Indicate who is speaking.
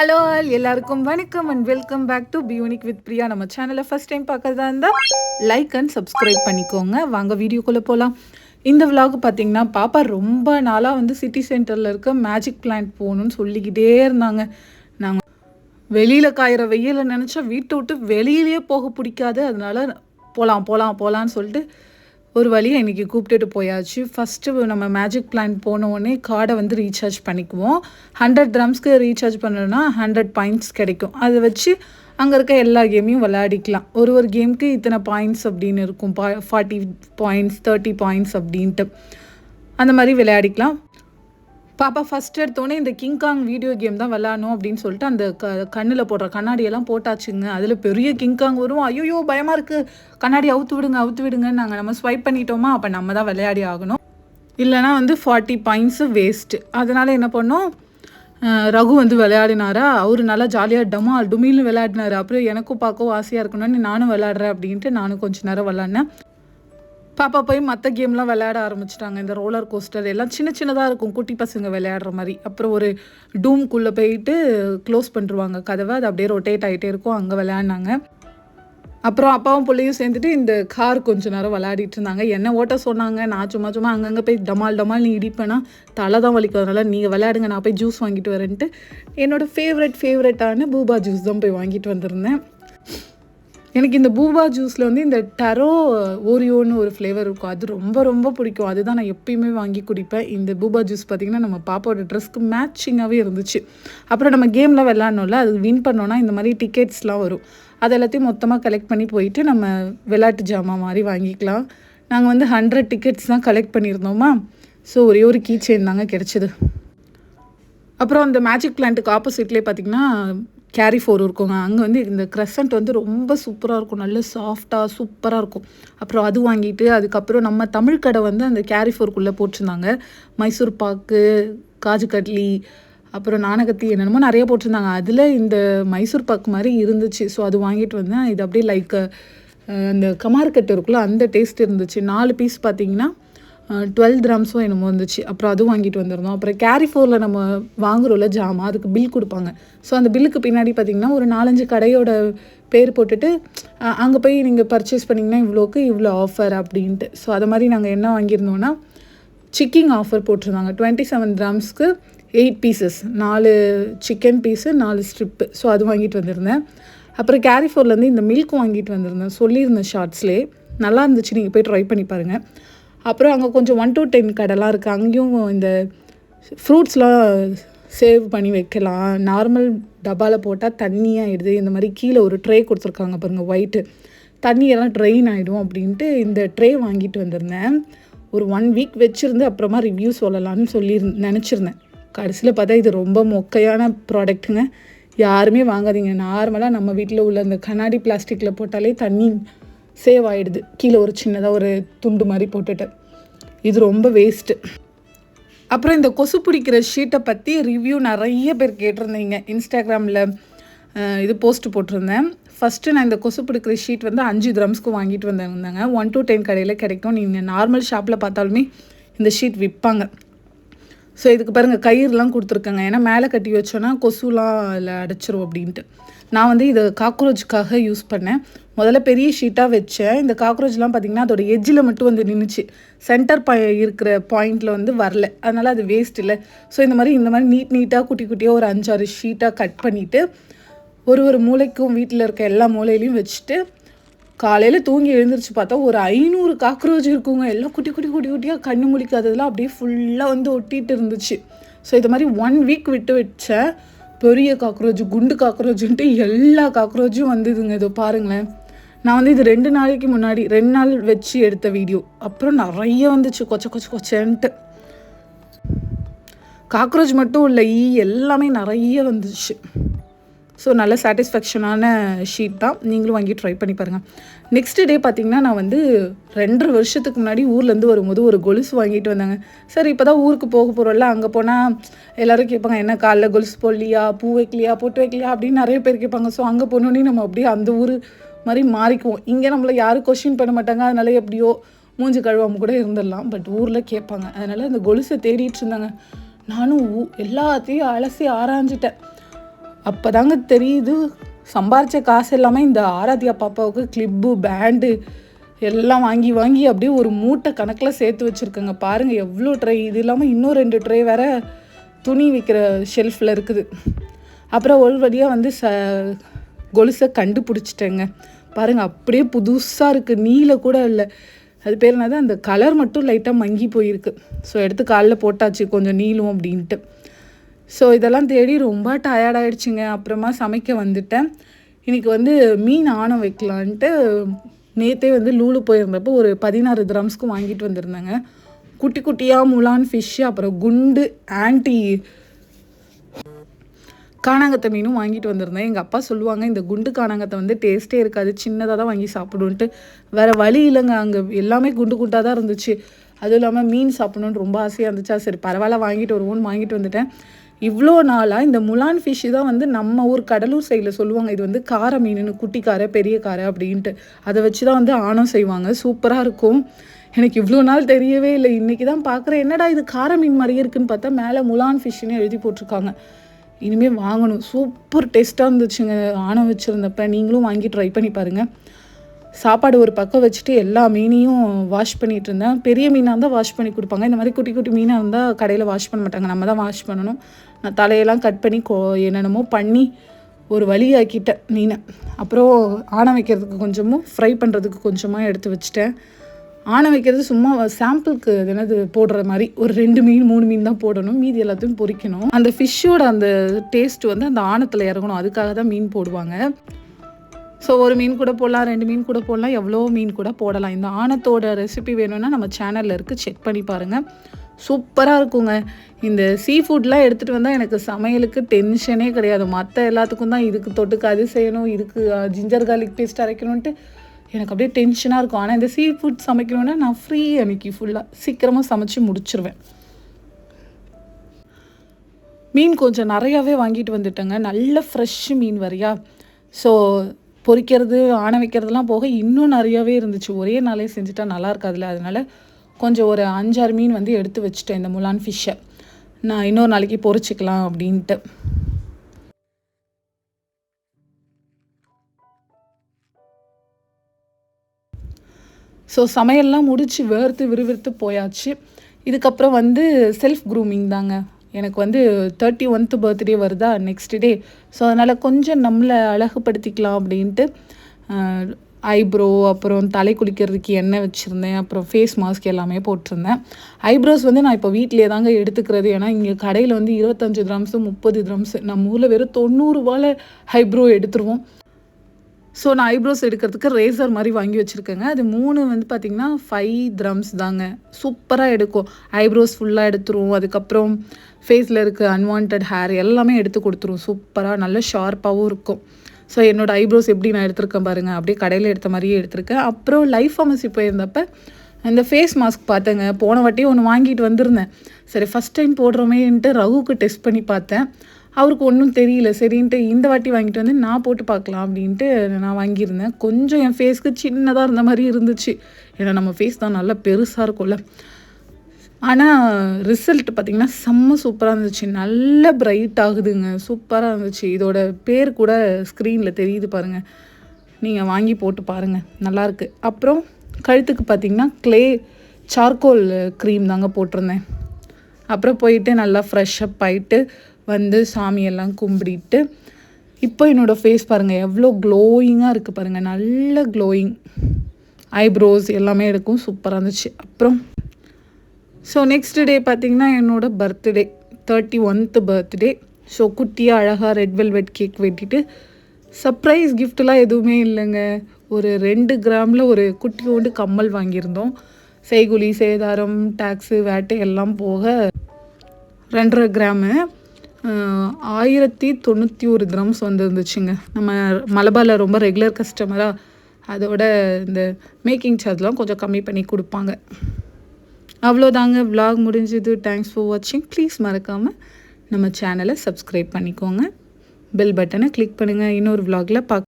Speaker 1: Hello எல்லாருக்கும் வணக்கம் and welcome back to பியூனிக் வித் பிரியா நம்ம சேனலை ஃபஸ்ட் டைம் பார்க்கறதா இருந்தால் லைக் அண்ட் சப்ஸ்கிரைப் பண்ணிக்கோங்க. வாங்க வீடியோக்குள்ளே போகலாம் இந்த vlog பார்த்தீங்கன்னா பாப்பா ரொம்ப நாளாக வந்து சிட்டி சென்டரில் இருக்க மேஜிக் பிளான்ட் போகணும்னு சொல்லிக்கிட்டே இருந்தாங்க. நாங்கள் வெளியில் காயிற வெயில நினச்சா வீட்டை விட்டு வெளியிலேயே போக பிடிக்காது. அதனால போகலாம் போகலாம் போகலான்னு சொல்லிட்டு ஒரு வழியை இன்றைக்கி கூப்பிட்டுட்டு போயாச்சு. ஃபஸ்ட்டு நம்ம மேஜிக் பிளான் போன உடனே கார்டை வந்து ரீசார்ஜ் பண்ணிக்குவோம். ஹண்ட்ரட் ட்ரம்ஸ்க்கு ரீசார்ஜ் பண்ணணும்னா ஹண்ட்ரட் பாயிண்ட்ஸ் கிடைக்கும். அதை வச்சு அங்கே இருக்க எல்லா கேமையும் விளையாடிக்கலாம். ஒரு ஒரு கேமுக்கு இத்தனை பாயிண்ட்ஸ் அப்படின்னு இருக்கும். பா ஃபார்ட்டி பாயிண்ட்ஸ் தேர்ட்டி பாயிண்ட்ஸ் அப்படின்ட்டு. அந்த மாதிரி விளையாடிக்கலாம். பாப்பா ஃபஸ்ட் எடுத்தோடனே இந்த கிங்காங் வீடியோ கேம் தான் விளாடணும் அப்படின்னு சொல்லிட்டு அந்த க கண்ணில் போடுற கண்ணாடியெல்லாம் போட்டாச்சுங்க. அதில் பெரிய கிங்காங் வரும். ஐயோ பயமாக இருக்குது கண்ணாடி அவுத்து விடுங்க அவுத்து விடுங்கன்னு நாங்கள் நம்ம ஸ்வைப் பண்ணிட்டோமா அப்போ நம்ம தான் விளையாடி ஆகணும். இல்லைனா வந்து ஃபார்ட்டி பாயிண்ட்ஸு வேஸ்ட்டு அதனால் என்ன பண்ணோம்? ரகு வந்து விளையாடினாரா? அவர் நல்லா ஜாலியாக டமா டுமில்னு விளையாடினாரு. அப்புறம் எனக்கும் பார்க்கவும் ஆசையாக இருக்கணும்னு நானும் விளையாடுறேன் அப்படின்ட்டு நானும் கொஞ்ச நேரம் விளாட்னேன். பாப்பா போய் மற்ற கேம்லாம் விளையாட ஆரம்பிச்சிட்டாங்க. இந்த ரோலர் கோஸ்டர் எல்லாம் சின்ன சின்னதாக இருக்கும். குட்டி பசங்க விளையாடுற மாதிரி. அப்புறம் ஒரு டூம்குள்ளே போயிட்டு க்ளோஸ் பண்ணிருவாங்க. கதவை அது அப்படியே ரொட்டேட் ஆகிட்டே இருக்கும். அங்கே விளையாடினாங்க. அப்புறம் அப்பாவும் பிள்ளையும் சேர்ந்துட்டு இந்த கார் கொஞ்ச நேரம் விளையாடிட்டு இருந்தாங்க. என்ன ஓட்ட சொன்னாங்க? நான் சும்மா சும்மா அங்கங்கே போய் டமால் டமால் நீ இடிப்பேனா? தலை தான் வலிக்கும் அதனால் நீங்கள் விளையாடுங்க நான் போய் ஜூஸ் வாங்கிட்டு வரேன்ட்டு என்னோட ஃபேவரட் ஃபேவரட்டான பூபா ஜூஸ் தான் போய் வாங்கிட்டு வந்திருந்தேன். எனக்கு இந்த பூபா ஜூஸில் வந்து இந்த டரோ ஓரியோன்னு ஒரு ஃப்ளேவர் இருக்கும். அது ரொம்ப ரொம்ப பிடிக்கும். அதுதான் நான் எப்பயுமே வாங்கி குடிப்பேன். இந்த பூபா ஜூஸ் பார்த்திங்கன்னா நம்ம பாப்பாவோட ட்ரெஸ்க்கு மேட்சிங்காகவே இருந்துச்சு. அப்புறம் நம்ம கேம்லாம் விளாட்ணும்ல அது வின் பண்ணோன்னா இந்த மாதிரி டிக்கெட்ஸ்லாம் வரும். அது எல்லாத்தையும் மொத்தமாக கலெக்ட் பண்ணி போயிட்டு நம்ம விளையாட்டு ஜாமான் மாதிரி வாங்கிக்கலாம். நாங்கள் வந்து ஹண்ட்ரட் டிக்கெட்ஸ் தான் கலெக்ட் பண்ணியிருந்தோமா? ஸோ ஒரே ஒரு கீ செயின் தாங்க கிடச்சிது. அப்புறம் அந்த மேஜிக் பிளான்ட்டுக்கு ஆப்போசிட்லேயே பார்த்தீங்கன்னா கேரி ஃபோர் இருக்குங்க. அங்கே வந்து இந்த க்ரெசன்ட் வந்து ரொம்ப சூப்பராக இருக்கும். நல்ல சாஃப்டாக சூப்பராக இருக்கும். அப்புறம் அது வாங்கிட்டு அதுக்கப்புறம் நம்ம தமிழ் கடை வந்து அந்த கேரி ஃபோருக்குள்ளே போட்டிருந்தாங்க. மைசூர் பாக்கு காஜு கட்லி அப்புறம் நாணகத்தி என்னென்னமோ நிறைய போட்டிருந்தாங்க. அதில் இந்த மைசூர் பாக்கு மாதிரி இருந்துச்சு. ஸோ அது வாங்கிட்டு வந்தேன். இது அப்படியே லைக் அந்த கமார்கட்டு இருக்குல்ல அந்த டேஸ்ட் இருந்துச்சு. நாலு பீஸ் பார்த்தீங்கன்னா டுவெல் கிராம்ஸும் என்னமோ இருந்துச்சு அப்புறம் அதுவும் வாங்கிட்டு வந்திருந்தோம். அப்புறம் கேரி ஃபோரில் நம்ம வாங்குறோம்ல ஜாமான் அதுக்கு பில் கொடுப்பாங்க. ஸோ அந்த பில்லுக்கு பின்னாடி பார்த்தீங்கன்னா ஒரு நாலஞ்சு கடையோட பேர் போட்டுட்டு அங்கே போய் நீங்கள் பர்ச்சேஸ் பண்ணிங்கன்னா இவ்வளோக்கு இவ்வளோ ஆஃபர் அப்படின்ட்டு. ஸோ அது மாதிரி நாங்கள் என்ன வாங்கியிருந்தோன்னா சிக்கிங் ஆஃபர் போட்டிருந்தாங்க. டுவெண்ட்டி செவன் கிராம்ஸ்க்கு எயிட் பீசஸ் நாலு சிக்கன் பீஸு நாலு ஸ்ட்ரிப்பு ஸோ அது வாங்கிட்டு வந்திருந்தேன். அப்புறம் கேரிஃபோர்லேருந்து இந்த மில்க் வாங்கிட்டு வந்திருந்தேன். சொல்லியிருந்தேன் ஷார்ட்ஸ்லேயே நல்லா இருந்துச்சு. நீங்கள் போய் ட்ரை பண்ணி பாருங்கள் அப்புறம் அங்கே கொஞ்சம் ஒன் டு டென் கடைலாம் இருக்குது அங்கேயும் இந்த ஃப்ரூட்ஸ்லாம் சேவ் பண்ணி வைக்கலாம். நார்மல் டப்பாவில் போட்டால் தண்ணியாகிடுது இந்த மாதிரி கீழே ஒரு ட்ரே கொடுத்துருக்காங்க பாருங்கள் ஒயிட்டு தண்ணியெல்லாம் ட்ரெயின் ஆகிடும் அப்படின்ட்டு இந்த ட்ரே வாங்கிட்டு வந்திருந்தேன். ஒரு ஒன் வீக் வச்சுருந்து அப்புறமா ரிவ்யூ சொல்லலாம்னு சொல்லி நினச்சிருந்தேன். கடைசியில் பார்த்தா இது ரொம்ப மொக்கையான ப்ராடக்ட்டுங்க யாருமே வாங்காதீங்க. நார்மலாக நம்ம வீட்டில் உள்ள அந்த கண்ணாடி பிளாஸ்டிக்கில் போட்டாலே தண்ணி சேவ் ஆகிடுது கீழே ஒரு சின்னதாக ஒரு துண்டு மாதிரி போட்டுட்டு. இது ரொம்ப வேஸ்ட்டு அப்புறம் இந்த கொசு பிடிக்கிற ஷீட்டை பற்றி ரிவ்யூ நிறைய பேர் கேட்டிருந்தீங்க. இன்ஸ்டாகிராமில் இது போஸ்ட் போட்டிருந்தேன். ஃபஸ்ட்டு நான் இந்த கொசு பிடிக்கிற ஷீட் வந்து அஞ்சு கிராம்ஸ்க்கு வாங்கிட்டு வந்திருந்தாங்க ஒன் டு டென் கடையில் கிடைக்கும். நீங்கள் நார்மல் ஷாப்பில் பார்த்தாலுமே இந்த ஷீட் விற்பாங்க ஸோ இதுக்கு பாருங்கள் கயிறுலாம் கொடுத்துருக்கேங்க. ஏன்னா மேலே கட்டி வச்சோன்னா கொசுலாம் அதில் அடைச்சிரும் அப்படின்ட்டு. நான் வந்து இதை காக்ரோச்சுக்காக யூஸ் பண்ணேன். முதல்ல பெரிய ஷீட்டாக வச்சேன். இந்த காக்ரோச்லாம் பார்த்திங்கன்னா அதோட எஜ்ஜில் மட்டும் வந்து நின்றுச்சு சென்டர் பாய் இருக்கிற பாயிண்டில் வந்து வரல. அதனால் அது வேஸ்ட் இல்லை. ஸோ இந்த மாதிரி இந்த மாதிரி நீட் நீட்டாக குட்டி குட்டியாக ஒரு அஞ்சாறு ஷீட்டாக கட் பண்ணிவிட்டு ஒரு ஒரு மூளைக்கும் வீட்டில் இருக்க எல்லா மூலையிலையும் வச்சுட்டு காலையில் தூங்கி எழுந்திரிச்சு பார்த்தா ஒரு ஐநூறு காக்ரோச் இருக்குங்க. எல்லாம் குட்டி குட்டி குட்டி குட்டியாக கண்ணு முழிக்காததெல்லாம் அப்படியே ஃபுல்லாக வந்து ஒட்டிகிட்டு இருந்துச்சு. ஸோ இது மாதிரி ஒன் வீக் விட்டு வச்சேன். பெரிய காக்ரோச் குண்டு காக்ரோச்சுன்ட்டு எல்லா காக்ரோச்சும் வந்ததுங்க. இதோ பாருங்களேன். நான் வந்து இது ரெண்டு நாளைக்கு முன்னாடி ரெண்டு நாள் வச்சு எடுத்த வீடியோ அப்புறம் நிறைய வந்துச்சு. கொச்ச கொச்ச கொச்சன்ட்டு. காக்ரோச் மட்டும் இல்லை ஈ எல்லாமே நிறைய வந்துச்சு. ஸோ நல்ல சாட்டிஸ்ஃபேக்ஷனான ஷீட் தான். நீங்களும் வாங்கி ட்ரை பண்ணி பாருங்கள் நெக்ஸ்ட் டே பார்த்திங்கன்னா நான் வந்து ரெண்டரை வருஷத்துக்கு முன்னாடி ஊர்லேருந்து வரும்போது ஒரு கொலுசு வாங்கிட்டு வந்தாங்க. சரி இப்போ தான் ஊருக்கு போக போகிறோம்ல அங்கே போனால் எல்லோரும் கேட்பாங்க என்ன காலைல கொலுசு போடலையா? பூ வைக்கலையா? பொட்டு வைக்கலையா? அப்படின்னு நிறைய பேர் கேட்பாங்க. ஸோ அங்கே போனோடனே நம்ம அப்படியே அந்த ஊர் மாதிரி மாறிக்குவோம். இங்கே நம்மளை யாரும் கொஷின் பண்ண மாட்டாங்க. அதனால எப்படியோ மூஞ்சி கழுவாமல் கூட இருந்துடலாம். பட் ஊரில் கேட்பாங்க. அதனால் அந்த கொலுசை தேடிட்டு இருந்தாங்க. நானும் ஊ- எல்லாத்தையும் அலசி ஆராய்ஞ்சிட்டேன். அப்போ தாங்க தெரியுது. சம்பாரித்த காசு எல்லாமே இந்த ஆராத்யா பாப்பாவுக்கு கிளிப்பு பேண்டு எல்லாம் வாங்கி வாங்கி அப்படியே ஒரு மூட்டை கணக்கில் சேர்த்து வச்சுருக்கேங்க. பாருங்கள் எவ்வளோ ட்ரை இது இல்லாமல் இன்னும் ரெண்டு ட்ரை வேற துணி விற்கிற ஷெல்ஃபில் இருக்குது. அப்புறம் ஒரு வழியாக வந்து ச கொலுசை கண்டுபிடிச்சிட்டேங்க. பாருங்கள் அப்படியே புதுசாக இருக்குது நீல கூட இல்லை. அது பேர் என்னது? அந்த கலர் மட்டும் லைட்டாக மங்கி போயிருக்கு. ஸோ எடுத்து காலில் போட்டாச்சு. கொஞ்சம் நீளும் அப்படின்ட்டு. ஸோ இதெல்லாம் தேடி ரொம்ப டயர்ட் அப்புறமா சமைக்க வந்துட்டேன். இன்றைக்கி வந்து மீன் ஆணம் வைக்கலான்ட்டு நேற்றே வந்து லூலு போயிருந்தப்போ ஒரு பதினாறு கிராம்ஸ்க்கு வாங்கிட்டு வந்திருந்தேங்க. குட்டி குட்டியாக முலான் ஃபிஷ்ஷு அப்புறம் குண்டு ஆன்டி காணாங்கத்தை மீனும் வாங்கிட்டு வந்திருந்தேன். எங்கள் அப்பா சொல்லுவாங்க இந்த குண்டு காணாங்கத்தை வந்து டேஸ்ட்டே இருக்காது. சின்னதாக தான் வாங்கி சாப்பிடுன்ட்டு வேறு வழி இல்லைங்க. அங்கே எல்லாமே குண்டு குண்டாக தான் இருந்துச்சு. அதுவும் இல்லாமல் மீன் சாப்பிடணுன்னு ரொம்ப ஆசையாக இருந்துச்சா? சரி பரவாயில்ல வாங்கிட்டு வருவோன்னு வாங்கிட்டு வந்துட்டேன். இவ்வளோ நாளாக இந்த முலான் ஃபிஷ்ஷு தான் வந்து நம்ம ஊர் கடலூர் சைடில் சொல்லுவாங்க இது வந்து கார மீனுன்னு குட்டி காரை பெரிய காரை அப்படின்ட்டு. அதை வச்சு தான் வந்து ஆணம் செய்வாங்க. சூப்பராக இருக்கும். எனக்கு இவ்வளோ நாள் தெரியவே இல்லை. இன்றைக்கி தான் பார்க்குறேன் என்னடா இது கார மீன் மாதிரியே இருக்குன்னு பார்த்தா மேலே முலான் ஃபிஷ்ஷுன்னு எழுதி போட்டிருக்காங்க. இனிமேல் வாங்கணும். சூப்பர் டேஸ்ட்டாக இருந்துச்சுங்க. ஆணம் வச்சுருந்தப்ப நீங்களும் வாங்கி ட்ரை பண்ணி பாருங்கள் சாப்பாடு ஒரு பக்கம் வச்சுட்டு எல்லா மீனையும் வாஷ் பண்ணிகிட்டு இருந்தேன். பெரிய மீனாக இருந்தால் வாஷ் பண்ணி கொடுப்பாங்க. இந்த மாதிரி குட்டி குட்டி மீனாக இருந்தால் கடையில் வாஷ் பண்ண மாட்டாங்க. நம்ம தான் வாஷ் பண்ணணும். நான் தலையெல்லாம் கட் பண்ணி கோ என்னென்னமோ பண்ணி ஒரு வழியாக்கிட்டேன் மீனை. அப்புறம் ஆணை வைக்கிறதுக்கு கொஞ்சமும் ஃப்ரை பண்ணுறதுக்கு கொஞ்சமாக எடுத்து வச்சுட்டேன். ஆணை வைக்கிறது சும்மா சாம்பிளுக்கு என்னது போடுற மாதிரி. ஒரு ரெண்டு மீன் மூணு மீன் தான் போடணும். மீதி எல்லாத்தையும் பொறிக்கணும். அந்த ஃபிஷ்ஷோட அந்த டேஸ்ட் வந்து அந்த ஆணத்தில் இறங்கணும். அதுக்காக தான் மீன் போடுவாங்க. ஸோ ஒரு மீன் கூட போடலாம் ரெண்டு மீன் கூட போடலாம். எவ்வளோ மீன் கூட போடலாம். இந்த ஆணத்தோட ரெசிபி வேணும்னா நம்ம சேனலில் இருக்குது செக் பண்ணி பாருங்கள் சூப்பராக இருக்குங்க. இந்த சீ ஃபுட்லாம் எடுத்துகிட்டு வந்தால் எனக்கு சமையலுக்கு டென்ஷனே கிடையாது. மற்ற எல்லாத்துக்கும் தான் இதுக்கு தொட்டுக்கு அது செய்யணும் இதுக்கு ஜிஞ்சர் கார்லிக் பேஸ்ட் அரைக்கணுன்ட்டு எனக்கு அப்படியே டென்ஷனாக இருக்கும். ஆனால் இந்த சீ ஃபுட் சமைக்கணுன்னா நான் ஃப்ரீ அன்னைக்கு ஃபுல்லாக சீக்கிரமாக சமைச்சு முடிச்சிருவேன். மீன் கொஞ்சம் நிறையாவே வாங்கிட்டு வந்துட்டேங்க. நல்ல ஃப்ரெஷ் மீன் வரையா. ஸோ பொறிக்கிறது ஆணை வைக்கிறதுலாம் போக இன்னும் நிறையாவே இருந்துச்சு. ஒரே நாளே செஞ்சுட்டா நல்லா இருக்காதுல்ல. அதனால கொஞ்சம் ஒரு அஞ்சாறு மீன் வந்து எடுத்து வச்சுட்டேன் இந்த முலான் ஃபிஷ்ஷை நான் இன்னொரு நாளைக்கு பொரிச்சிக்கலாம் அப்படின்ட்டு. ஸோ சமையல்லாம் முடிச்சு வேர்த்து விறுவிறுத்து போயாச்சு. இதுக்கப்புறம் வந்து செல்ஃப் க்ரூமிங் தாங்க. எனக்கு வந்து தேர்ட்டி ஒன்த்து பர்த்டே வருதா நெக்ஸ்ட் டே ஸோ அதனால் கொஞ்சம் நம்மளை அழகுபடுத்திக்கலாம் அப்படின்ட்டு ஐப்ரோ அப்புறம் தலை குளிக்கிறதுக்கு எண்ணெய் வச்சுருந்தேன். அப்புறம் ஃபேஸ் மாஸ்க் எல்லாமே போட்டிருந்தேன். ஐப்ரோஸ் வந்து நான் இப்போ வீட்டிலே தாங்க எடுத்துக்கிறது. ஏன்னா இங்கே கடையில் வந்து இருபத்தஞ்சு கிராம்ஸு முப்பது கிராம்ஸு நம்ம ஊரில் வெறும் தொண்ணூறுரூவாவில் ஐப்ரோ எடுத்துருவோம். ஸோ நான் ஐப்ரோஸ் எடுக்கிறதுக்கு ரேசர் மாதிரி வாங்கி வச்சுருக்கேங்க. அது மூணு வந்து பார்த்திங்கன்னா ஃபைவ் த்ரம்ஸ் தாங்க. சூப்பராக எடுக்கும். ஐப்ரோஸ் ஃபுல்லாக எடுத்துரும் அதுக்கப்புறம் ஃபேஸில் இருக்க அன்வான்ட் ஹேர் எல்லாமே எடுத்து கொடுத்துரும். சூப்பராக நல்ல ஷார்ப்பாகவும் இருக்கும். ஸோ என்னோடய ஐப்ரோஸ் எப்படி நான் எடுத்திருக்கேன் பாருங்கள் அப்படியே கடையில் எடுத்த மாதிரியே எடுத்திருக்கேன். அப்புறம் லைஃப் ஃபார்மசி போயிருந்தப்ப அந்த ஃபேஸ் மாஸ்க் பார்த்தேங்க. போன வாட்டி ஒன்று வாங்கிட்டு வந்திருந்தேன். சரி ஃபஸ்ட் டைம் போடுறோமேன்ட்டு ரகுவுக்கு டெஸ்ட் பண்ணி பார்த்தேன். அவருக்கு ஒன்றும் தெரியல. சரின்ட்டு இந்த வாட்டி வாங்கிட்டு வந்து நான் போட்டு பார்க்கலாம் அப்படின்ட்டு நான் வாங்கியிருந்தேன். கொஞ்சம் என் ஃபேஸ்க்கு சின்னதாக இருந்த மாதிரி இருந்துச்சு. ஏன்னா நம்ம ஃபேஸ் தான் நல்லா பெருசாக இருக்கும்ல. ஆனால் ரிசல்ட் பார்த்திங்கன்னா செம்ம சூப்பராக இருந்துச்சு. நல்ல பிரைட் ஆகுதுங்க. சூப்பராக இருந்துச்சு. இதோட பேர் கூட ஸ்க்ரீனில் தெரியுது பாருங்கள் நீங்கள் வாங்கி போட்டு பாருங்கள் நல்லாயிருக்கு அப்புறம் கழுத்துக்கு பார்த்திங்கன்னா க்ளே சார்கோல் க்ரீம் தாங்க போட்டிருந்தேன். அப்புறம் போயிட்டு நல்லா ஃப்ரெஷ்ஷப் ஆகிட்டு வந்து சாமியெல்லாம் கும்பிடிட்டு இப்போ என்னோடய ஃபேஸ் பாருங்கள் எவ்வளோ க்ளோயிங்காக இருக்குது பாருங்கள் நல்ல க்ளோயிங் ஐப்ரோஸ் எல்லாமே இருக்கும் சூப்பராக இருந்துச்சு. அப்புறம் ஸோ நெக்ஸ்ட் டே பார்த்திங்கன்னா என்னோடய birthday thirty oneth birthday so குட்டியாக அழகாக ரெட் வெல்வெட் கேக் வெட்டிட்டு சர்ப்ரைஸ் கிஃப்ட்லாம் எதுவுமே இல்லைங்க. ஒரு ரெண்டு கிராமில் ஒரு குட்டி கொண்டு கம்மல் வாங்கியிருந்தோம். செய்குலி சேதாரம் டேக்ஸு வேட்டு எல்லாம் போக ரெண்டரை கிராமு. ஆயிரத்தி தொண்ணூற்றி ஒரு கிராம்ஸ் வந்துருந்துச்சுங்க. நம்ம மலபாரில் ரொம்ப ரெகுலர் கஸ்டமராக அதோட இந்த மேக்கிங் சார்ஜ்லாம் கொஞ்சம் கம்மி பண்ணி கொடுப்பாங்க. அவ்வளோதாங்க. விலாக் முடிஞ்சது. தேங்க்ஸ் ஃபார் வாட்சிங் ப்ளீஸ் மறக்காமல் நம்ம சேனலை சப்ஸ்கிரைப் பண்ணிக்கோங்க. பெல் பட்டனை கிளிக் பண்ணுங்கள் இன்னொரு விலாகில் பார்க்க